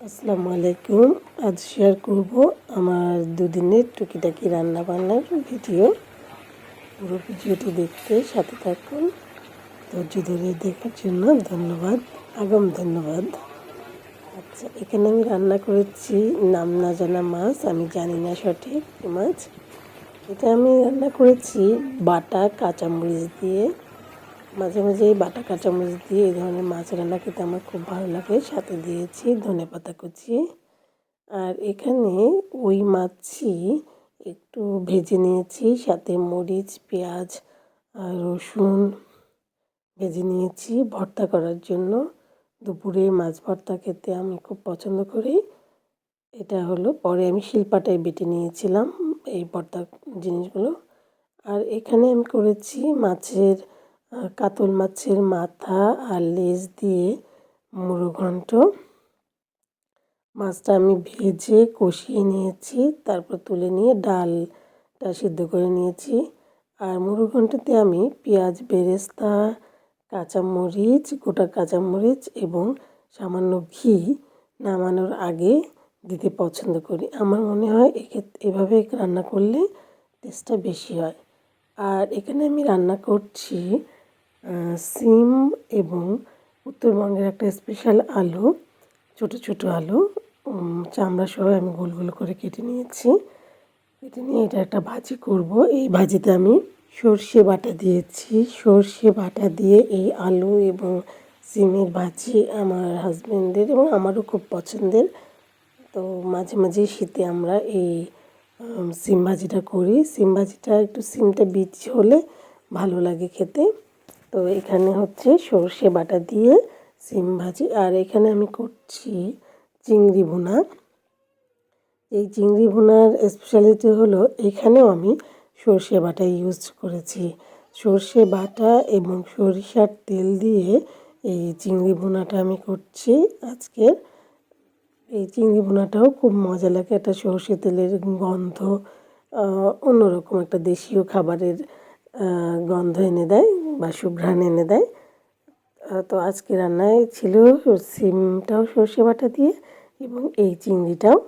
আসসালামু আলাইকুম। আজ শেয়ার করব আমার দুদিনের টুকিটাকি রান্না বান্নার ভিডিও। পুরো ভিডিওটি দেখতে সাথে থাকুন। ধৈর্য ধরে দেখার জন্য ধন্যবাদ, আগম ধন্যবাদ। আচ্ছা এখানে আমি রান্না করেছি নাম না জানা মাছ, আমি জানি না সঠিক মাছ। এটা আমি রান্না করেছি বাটা, কাঁচামরিচ দিয়ে। মাঝে মাঝে এই বাটা কাঁচামরিচ দিয়ে এই ধরনের মাছ রান্না খেতে আমার খুব ভালো লাগে। সাথে দিয়েছি ধনে পাতা কুচি। আর এখানে ওই মাছই একটু ভেজে নিয়েছি, সাথে মরিচ, পেঁয়াজ আর রসুন ভেজে নিয়েছি ভর্তা করার জন্য। দুপুরে মাছ ভর্তা খেতে আমি খুব পছন্দ করি। এটা হলো পরে আমি শিল্পাটায় বেটে নিয়েছিলাম এই ভর্তা জিনিসগুলো। আর এখানে আমি করেছি মাছের কাতল মাছের মাথা আর লেজ দিয়ে মুড়ো ঘন্ট। মাছটা আমি ভেজে কষিয়ে নিয়েছি, তারপর তুলে নিয়ে ডালটা সিদ্ধ করে নিয়েছি। আর মুড়ো ঘন্টতে আমি পেঁয়াজ, বেরেস্তা, কাঁচামরিচ, গোটা কাঁচামরিচ এবং সামান্য ঘি নামানোর আগে দিতে পছন্দ করি। আমার মনে হয় এক্ষেত্রে এভাবে রান্না করলে টেস্টটা বেশি হয়। আর এখানে আমি রান্না করছি সিম এবং উত্তরবঙ্গের একটা স্পেশাল আলু, ছোট ছোট আলু। চামড়া সহ আমি গোল গোল করে কেটে নিয়েছি। কেটে নিয়ে এটা একটা ভাজি করব। এই ভাজিতে আমি সর্ষে বাটা দিয়েছি। সর্ষে বাটা দিয়ে এই আলু এবং সিমের ভাজি আমার হাজব্যান্ডের এবং আমারও খুব পছন্দের। তো মাঝে মাঝে শীতে আমরা এই সিম ভাজিটা করি। সিম ভাজিটা একটু, সিমটা বীজ হলে ভালো লাগে খেতে। তো এখানে হচ্ছে সর্ষে বাটা দিয়ে সিম ভাজি। আর এখানে আমি করছি চিংড়ি ভুনা। এই চিংড়ি ভুনার স্পেশালিটি হলো এখানেও আমি সর্ষে বাটা ইউজ করেছি। সর্ষে বাটা এবং সরিষার তেল দিয়ে এই চিংড়ি ভুনাটা আমি করছি আজকে। এই চিংড়ি ভুনাটাও খুব মজা লাগে একটা সর্ষে তেলের গন্ধ অন্যরকম একটা দেশীয় খাবারের গন্ধ এনে দেয়। বা সুঘ্রাণ এনে দেয়। তো আজকে রান্নায় ছিল সিমটাও সর্ষে বাটা দিয়ে এবং এই চিংড়িটাও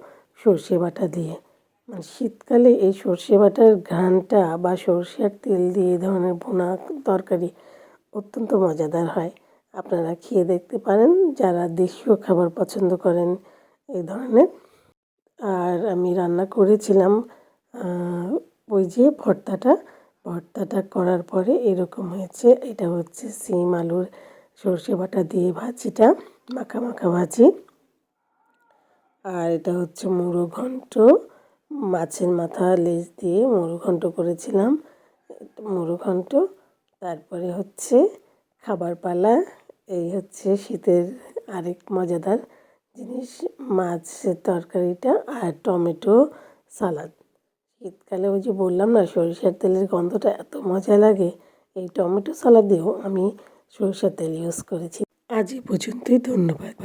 সর্ষে বাটা দিয়ে। মানে শীতকালে এই সর্ষে বাটার ঘ্রাণটা বা সর্ষের তেল দিয়ে এই ধরনের ভুনা তরকারি অত্যন্ত মজাদার হয়। আপনারা খেয়ে দেখতে পারেন, যারা দেশীয় খাবার পছন্দ করেন এই ধরনের। আর আমি রান্না করেছিলাম ওই যে ভর্তাটা। ভর্তাটা করার পরে এরকম হয়েছে, এটা হচ্ছে সিম আলুর সর্ষে বাটা দিয়ে ভাজিটা, মাখা মাখা ভাজি। আর এটা হচ্ছে মুড়ো ঘন্ট, মাছের মাথা লেজ দিয়ে মুড়ো ঘন্ট করেছিলাম। মুড়ো ঘন্ট, তারপরে হচ্ছে খাবার পালা, এই হচ্ছে শীতের আরেক মজাদার জিনিস, মাছের তরকারিটা আর টমেটো সালাদ। শীতকালে ওই যে বললাম না, সরিষার তেলের গন্ধটা এত মজা লাগে, এই টমেটো সালাদেও আমি সরিষার তেল ইউজ করেছি। আজ এ পর্যন্তই, ধন্যবাদ।